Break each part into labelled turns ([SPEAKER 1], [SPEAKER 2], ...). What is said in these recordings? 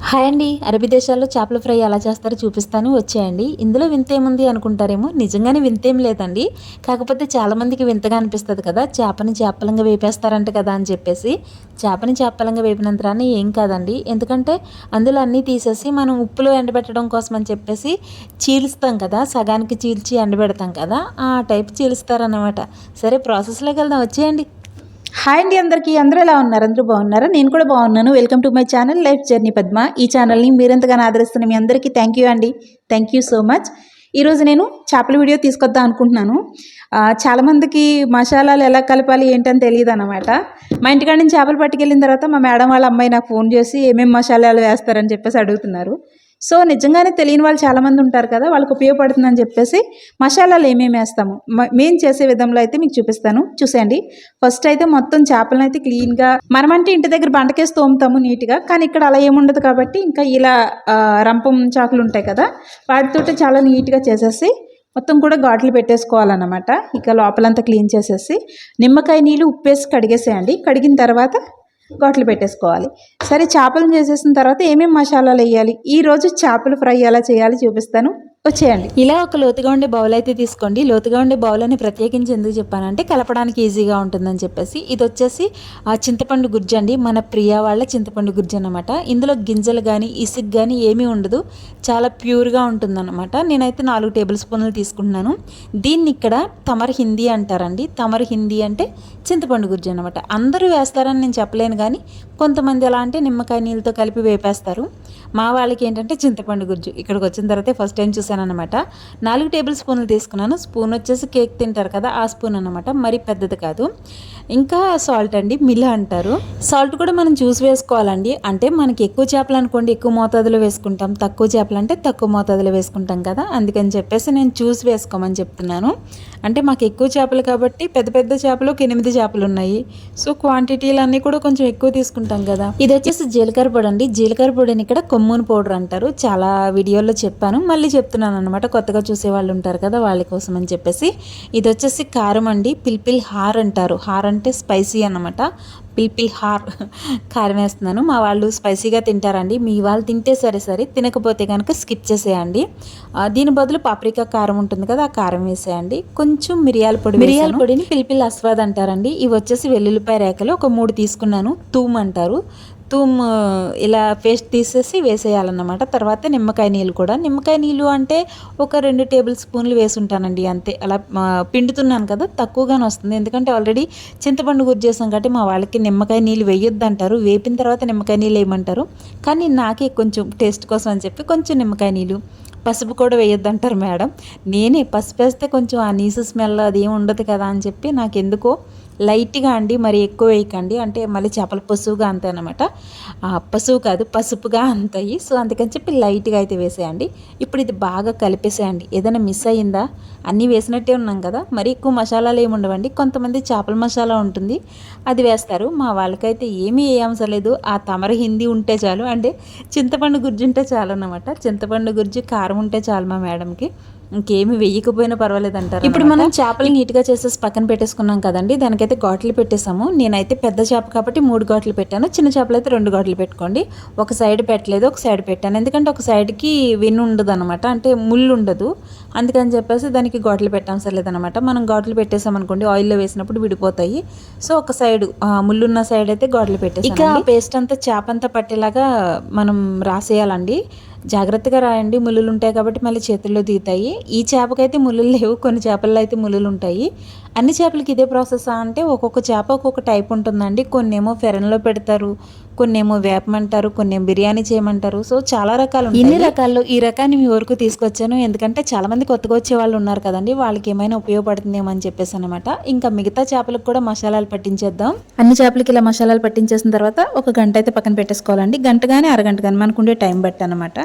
[SPEAKER 1] Hi అండి. అరబీ దేశాల్లో చేపల ఫ్రై ఎలా చేస్తారో చూపిస్తాను. వచ్చేయండి. ఇందులో వింతేముంది అనుకుంటారేమో? నిజంగానే వింతేం లేదండి. కాకపోతే చాలామందికి వింతగా అనిపిస్తుంది కదా చేపని చేపలంగా వేపేస్తారంట కదా అని చెప్పేసి. చేపని చేపలంగా వేపినంతరాన్ని ఏం కాదండి. ఎందుకంటే అందులో అన్నీ తీసేసి మనం ఉప్పులో ఎండబెట్టడం కోసం అని చెప్పేసి చీల్స్తాం కదా సగానికి చీల్చి ఎండబెడతాం కదా ఆ టైప్ చీలుస్తారన్నమాట. సరే ప్రాసెస్లోకి వెళ్దాం. వచ్చేయండి.
[SPEAKER 2] హాయ్ అండి అందరికీ. అందరూ ఎలా ఉన్నారు? అందరూ బాగున్నారా? నేను కూడా బాగున్నాను. Welcome to my channel life journey Padma. ఈ ఛానల్ని మీరెంతగానో ఆదరిస్తున్న మీ అందరికీ థ్యాంక్ యూ అండి. థ్యాంక్ యూ సో మచ్ ఈరోజు నేను చేపల వీడియో తీసుకొద్దాం అనుకుంటున్నాను. చాలామందికి మసాలాలు ఎలా కలపాలి ఏంటని తెలియదు అనమాట మా ఇంటికాడ నుంచి చేపలు పట్టుకెళ్ళిన తర్వాత మా మేడం వాళ్ళ అమ్మాయి నాకు ఫోన్ చేసి ఏమేమి మసాలాలు వేస్తారని చెప్పేసి అడుగుతున్నారు. సో నిజంగానే తెలియని వాళ్ళు చాలామంది ఉంటారు కదా వాళ్ళకి ఉపయోగపడుతుందని చెప్పేసి మసాలాలు ఏమేమి వేస్తాము? మ- మేము చేసే విధంలో అయితే మీకు చూపిస్తాను. చూసేయండి. ఫస్ట్ అయితే మొత్తం చేపలను అయితే క్లీన్గా మనమంటే ఇంటి దగ్గర బండకేసి తోముతాము నీట్గా కానీ ఇక్కడ అలా ఏముండదు కాబట్టి ఇంకా ఇలా రంపం చాకులు ఉంటాయి కదా వాటితోటి చాలా నీట్గా చేసేసి మొత్తం కూడా ఘాట్లు పెట్టేసుకోవాలన్నమాట. ఇక లోపలంతా క్లీన్ చేసేసి నిమ్మకాయ నీళ్ళు ఉప్పేసి కడిగేసేయండి. కడిగిన తర్వాత గొట్లు పెట్టేసుకోవాలి. సరే చేపలను చేసేసిన తర్వాత ఏమేమి మసాలాలు వేయాలి? ఈరోజు చేపలు ఫ్రై ఎలా చేయాలి చూపిస్తాను. వచ్చేయండి.
[SPEAKER 1] ఇలా ఒక లోతుగా ఉండే బౌల్ అయితే తీసుకోండి. లోతుగా ఉండే బౌల్ అని ప్రత్యేకించి ఎందుకు చెప్పానంటే కలపడానికి ఈజీగా ఉంటుందని చెప్పేసి. ఇది వచ్చేసి ఆ చింతపండు గుజ్జు అండి. మన ప్రియా వాళ్ళ చింతపండు గుజ్జు అనమాట ఇందులో గింజలు కానీ ఇసుక్ కానీ ఏమీ ఉండదు. చాలా ప్యూర్గా ఉంటుందన్నమాట. నేనైతే నాలుగు టేబుల్ స్పూన్లు తీసుకుంటున్నాను. దీన్ని ఇక్కడ తమర్ హిందీ అంటారండి. తమర్ హిందీ అంటే చింతపండు గుజ్జు అనమాట అందరూ వేస్తారని నేను చెప్పలేను కానీ కొంతమంది ఎలా అంటే నిమ్మకాయ నీళ్ళతో కలిపి వేపేస్తారు. మా వాళ్ళకి ఏంటంటే చింతపండు గుజ్జు. ఇక్కడికి వచ్చిన తర్వాత ఫస్ట్ టైం చూసాను అనమాట నాలుగు టేబుల్ స్పూన్లు తీసుకున్నాను. స్పూన్ వచ్చేసి కేక్ తింటారు కదా ఆ స్పూన్ అనమాట మరి పెద్దది కాదు. ఇంకా సాల్ట్ అండి మిల్ అంటారు. సాల్ట్ కూడా మనం చూసి వేసుకోవాలండి. అంటే మనకి ఎక్కువ చేపలు అనుకోండి ఎక్కువ మోతాదులో వేసుకుంటాం. తక్కువ చేపలు అంటే తక్కువ మోతాదులో వేసుకుంటాం కదా. అందుకని చెప్పేసి నేను చూసి వేసుకోమని చెప్తున్నాను. అంటే మాకు ఎక్కువ చేపలు కాబట్టి పెద్ద పెద్ద చేపలు ఒక ఎనిమిది చేపలు ఉన్నాయి. సో క్వాంటిటీలు అన్నీ కూడా కొంచెం ఎక్కువ తీసుకుంటాం కదా. ఇది వచ్చేసి జీలకర్ర పొడి అండి. జీలకర్ర పొడిని ఇక్కడ కొమ్ముని పౌడర్ అంటారు. చాలా వీడియోల్లో చెప్పాను. మళ్ళీ చెప్తున్నాను. అనమాట కొత్తగా చూసే వాళ్ళు ఉంటారు కదా వాళ్ళ కోసం అని చెప్పేసి. ఇది వచ్చేసి కారం అండి. పిల్పిల్ హార్ అంటారు. హార్ అంటే స్పైసీ అన్నమాట. పిల్పిల్ హార్ కారం వేస్తున్నాను. మా వాళ్ళు స్పైసీగా తింటారండి. మీ వాళ్ళు తింటే సరే సరే తినకపోతే కనుక స్కిప్ చేసేయండి. దీని బదులు పాప్రికా కారం ఉంటుంది కదా ఆ కారం వేసేయండి. కొంచెం మిరియాల పొడి మిరియాల పొడిని పిలిపిల్ అస్వాద్ అంటారండి. ఇవి వచ్చేసి వెల్లుల్లిపాయ రేఖలు ఒక మూడు తీసుకున్నాను. తూమ్ అంటారు. తూమ్ ఇలా పేస్ట్ తీసేసి వేసేయాలన్నమాట. తర్వాత నిమ్మకాయ నీళ్ళు కూడా. నిమ్మకాయ నీళ్ళు అంటే ఒక రెండు టేబుల్ స్పూన్లు వేసుంటానండి అంతే. అలా పిండుతున్నాను కదా తక్కువగానే వస్తుంది. ఎందుకంటే ఆల్రెడీ చింతపండు గురి చేసాం కాబట్టి మా వాళ్ళకి నిమ్మకాయ నీళ్ళు వేయొద్దు అంటారు వేపిన తర్వాత నిమ్మకాయ నీళ్ళు వేయమంటారు. కానీ నాకే కొంచెం టేస్ట్ కోసం అని చెప్పి కొంచెం నిమ్మకాయ నీళ్ళు. పసుపు కూడా వేయొద్దు అంటారు మేడం. నేనే పసుపు వేస్తే కొంచెం ఆ నీసు స్మెల్ అది ఏమి ఉండదు కదా అని చెప్పి నాకు ఎందుకో లైట్గా అండి మరి ఎక్కువ వేయకండి. అంటే మళ్ళీ చేపలు పసువుగా అంతాయి అనమాట పసువు కాదు పసుపుగా అంతాయి. సో అందుకని చెప్పి లైట్గా అయితే వేసేయండి. ఇప్పుడు ఇది బాగా కలిపేసేయండి. ఏదైనా మిస్ అయ్యిందా? అన్నీ వేసినట్టే ఉన్నాం కదా. మరి ఎక్కువ మసాలాలు ఏమి ఉండవండి. కొంతమంది చేపల మసాలా ఉంటుంది. అది వేస్తారు. మా వాళ్ళకైతే ఏమీ వేయవసరం లేదు. ఆ తమర హిందీ ఉంటే చాలు. అంటే చింతపండు గుజ్జు ఉంటే చాలు అన్నమాట. చింతపండు గుజ్జు కారం ఉంటే చాలు మా మేడంకి. ఇంకేమి వెయ్యకపోయినా పర్వాలేదు అంటారు ఇప్పుడు మనం చేపలు నీట్గా చేసేసి పక్కన పెట్టేసుకున్నాం కదండి దానికైతే ఘాట్లు పెట్టేసాము నేనైతే పెద్ద చేప కాబట్టి మూడు ఘాట్లు పెట్టాను. చిన్న చేపలు అయితే రెండు ఘాట్లు పెట్టుకోండి. ఒక సైడ్ పెట్టలేదు ఒక సైడ్ పెట్టాను. ఎందుకంటే ఒక సైడ్కి వెన్ను ఉండదు అనమాట అంటే ముళ్ళు ఉండదు. అందుకని చెప్పేసి దానికి ఘాట్లు పెట్టాం సర్లేదనమాట మనం ఘాట్లు పెట్టేసాం అనుకోండి ఆయిల్లో వేసినప్పుడు విడిపోతాయి. సో ఒక సైడ్ ముళ్ళున్న సైడ్ అయితే ఘాట్లు పెట్టేసి ఇక ఆ పేస్ట్ అంతా చేప అంతా పట్టేలాగా మనం రాసేయాలండి. జాగ్రత్తగా రాయండి. ముళ్ళులు ఉంటాయి కాబట్టి మళ్ళీ చేతుల్లో దిగుతాయి. ఈ చేపకైతే ముళ్ళులు లేవు. కొన్ని చేపల్లో అయితే ముళ్ళులు ఉంటాయి అన్ని చేపలకి ఇదే ప్రాసెస్ అంటే ఒక్కొక్క చేప ఒక్కొక్క టైప్ ఉంటుందండి. కొన్ని ఏమో ఫెరన్లో పెడతారు కొన్ని ఏమో వేపమంటారు కొన్ని ఏమో బిర్యానీ చేయమంటారు. సో చాలా రకాలు ఇన్ని రకాల్లో ఈ రకాన్ని మీ వరకు తీసుకొచ్చాను. ఎందుకంటే చాలా మంది కొత్తగా వచ్చే వాళ్ళు ఉన్నారు కదండి. వాళ్ళకి ఏమైనా ఉపయోగపడుతుందేమో అని చెప్పేసి అనమాట ఇంకా మిగతా చేపలకు కూడా మసాలాలు పట్టించేద్దాం. అన్ని చేపలకి ఇలా మసాలాలు పట్టించేసిన తర్వాత ఒక గంట అయితే పక్కన పెట్టేసుకోవాలండి. గంట కానీ అరగంట కానీ మనకు ఉండే టైం బట్టి అనమాట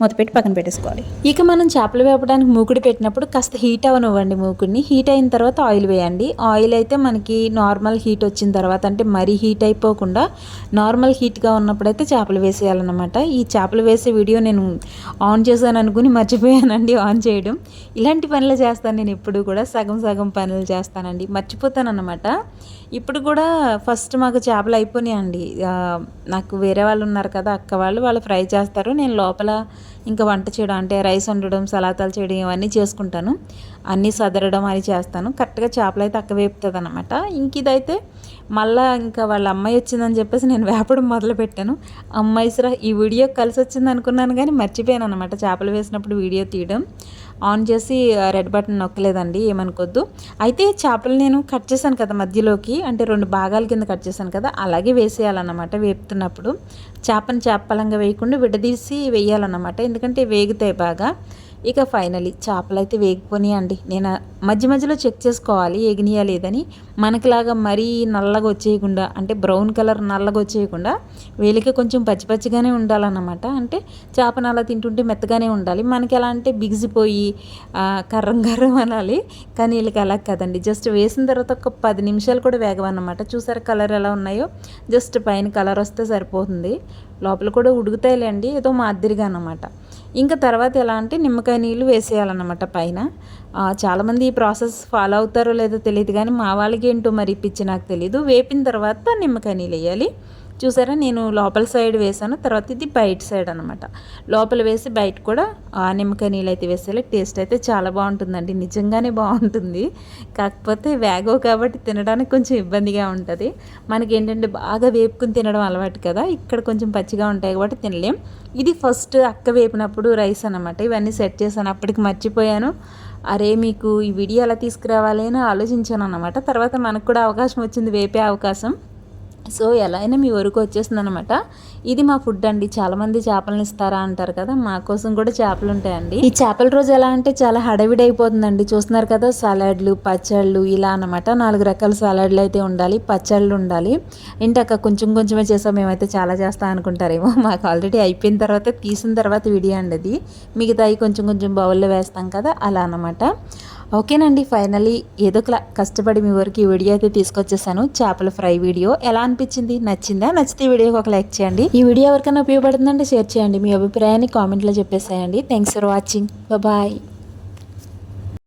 [SPEAKER 1] మూత పెట్టి పక్కన పెట్టేసుకోవాలి. ఇక మనం చేపలు వేపడానికి మూకుడు పెట్టినప్పుడు కాస్త హీట్ అవనివ్వండి మూకుడిని. హీట్ అయిన తర్వాత ఆయిల్ ఆయిల్ వేయండి. ఆయిల్ అయితే మనకి నార్మల్ హీట్ వచ్చిన తర్వాత అంటే మరీ హీట్ అయిపోకుండా నార్మల్ హీట్గా ఉన్నప్పుడైతే చేపలు వేసేయాలన్నమాట. ఈ చేపలు వేసే వీడియో నేను ఆన్ చేశాను అనుకుని మర్చిపోయానండి ఆన్ చేయడం. ఇలాంటి పనులు చేస్తాను నేను ఎప్పుడు కూడా. సగం సగం పనులు చేస్తానండి. మర్చిపోతాను అన్నమాట ఇప్పుడు కూడా ఫస్ట్ మాకు చేపలు అయిపోయినాయండి. నాకు వేరే వాళ్ళు ఉన్నారు కదా అక్క వాళ్ళు వాళ్ళు ఫ్రై చేస్తారు. నేను లోపల ఇంకా వంట చేయడం అంటే రైస్ వండడం సలాతాలు చేయడం ఇవన్నీ చేసుకుంటాను. అన్నీ సదరడం అని చేస్తాను. కరెక్ట్గా చేపలు అయితే అక్క వేపుతుంది అనమాట ఇంక ఇదైతే మళ్ళీ ఇంకా వాళ్ళ అమ్మాయి వచ్చిందని చెప్పేసి నేను వేపడం మొదలుపెట్టాను. అమ్మాయి సరే ఈ వీడియో కలిసి వచ్చింది అనుకున్నాను కానీ మర్చిపోయాను అనమాట చేపలు వేసినప్పుడు వీడియో తీయడం. ఆన్ చేసి రెడ్ బటన్ నొక్కలేదండి ఏమనుకోద్దు. అయితే చేపలు నేను కట్ చేశాను కదా మధ్యలోకి అంటే రెండు భాగాల కింద కట్ చేశాను కదా అలాగే వేసేయాలన్నమాట వేపుతున్నప్పుడు. చేపను చేపలంగా వేయకుండా విడదీసి వేయాలన్నమాట ఎందుకంటే వేగుతాయి బాగా. ఇక ఫైనలీ చేపలు అయితే వేగిపోనియండి. నేను మధ్య మధ్యలో చెక్ చేసుకోవాలి ఎగినియా లేదని. మనకిలాగా మరీ నల్లగా వచ్చేయకుండా అంటే బ్రౌన్ కలర్ నల్లగా వచ్చేయకుండా వేలికి కొంచెం పచ్చి పచ్చిగానే ఉండాలన్నమాట. అంటే చేపను అలా తింటుంటే మెత్తగానే ఉండాలి. మనకి ఎలా అంటే బిగిసిపోయి కర్రం కర్రం అనాలి. కానీ వీళ్ళకి అలా కదండి. జస్ట్ వేసిన తర్వాత ఒక పది నిమిషాలు కూడా వేగవన్నమాట. చూసారా కలర్ ఎలా ఉన్నాయో? జస్ట్ పైన కలర్ వస్తే సరిపోతుంది. లోపల కూడా ఉడుకుతాయిలేండి. ఏదో మాదిరిగా అన్నమాట ఇంకా తర్వాత ఎలా అంటే నిమ్మకాయ నీళ్ళు వేసేయాలన్నమాట పైన. చాలామంది ఈ ప్రాసెస్ ఫాలో అవుతారో లేదో తెలియదు కానీ మా వాళ్ళకి ఏంటో మరి పిచ్చి నాకు తెలియదు వేపిన తర్వాత నిమ్మకాయ నీళ్ళు వేయాలి. చూసారా నేను లోపల సైడ్ వేసాను తర్వాత ఇది బయట సైడ్ అనమాట లోపల వేసి బయట కూడా ఆ నిమ్మకాయ నీళ్ళు అయితే వేసేలా టేస్ట్ అయితే చాలా బాగుంటుందండి. నిజంగానే బాగుంటుంది. కాకపోతే వేగో కాబట్టి తినడానికి కొంచెం ఇబ్బందిగా ఉంటుంది. మనకి ఏంటంటే బాగా వేపుకుని తినడం అలవాటు కదా. ఇక్కడ కొంచెం పచ్చిగా ఉంటాయి కాబట్టి తినలేం. ఇది ఫస్ట్ అక్క వేపినప్పుడు రైస్ అనమాట ఇవన్నీ సెట్ చేశాను. అప్పటికి మర్చిపోయాను. అరే మీకు ఈ వీడియో ఎలా తీసుకురావాలి అని ఆలోచించాను అనమాట తర్వాత మనకు కూడా అవకాశం వచ్చింది వేపే అవకాశం. సో ఎలా అయినా మీ వరకు వచ్చేస్తుంది అనమాట ఇది మా ఫుడ్ అండి. చాలామంది చేపలను ఇస్తారా అంటారు కదా మా కోసం కూడా చేపలు ఉంటాయండి. ఈ చేపల రోజు ఎలా అంటే చాలా హడావిడి అయిపోతుందండి. చూస్తున్నారు కదా సలాడ్లు పచ్చళ్ళు ఇలా అన్నమాట. నాలుగు రకాల సలాడ్లు అయితే ఉండాలి పచ్చళ్ళు ఉండాలి. ఏంటి అక్క కొంచెం కొంచెమే చేసాం మేమైతే చాలా చేస్తాం అనుకుంటారేమో. మాకు ఆల్రెడీ అయిపోయిన తర్వాత తీసిన తర్వాత వీడియో అండి అది. మిగతాయి కొంచెం కొంచెం బౌల్లో వేస్తాం కదా అలా అనమాట ఓకేనండి ఫైనలీ ఏదో కష్టపడి మీ వరకు ఈ వీడియో అయితే తీసుకొచ్చేసాను. చేపల ఫ్రై వీడియో ఎలా అనిపించింది నచ్చిందా? నచ్చితే ఈ వీడియోకి ఒక లైక్ చేయండి. ఈ వీడియో ఎవరికైనా ఉపయోగపడుతుందంటే షేర్ చేయండి. మీ అభిప్రాయాన్ని కామెంట్లో చెప్పేసేయండి. Thanks for watching bye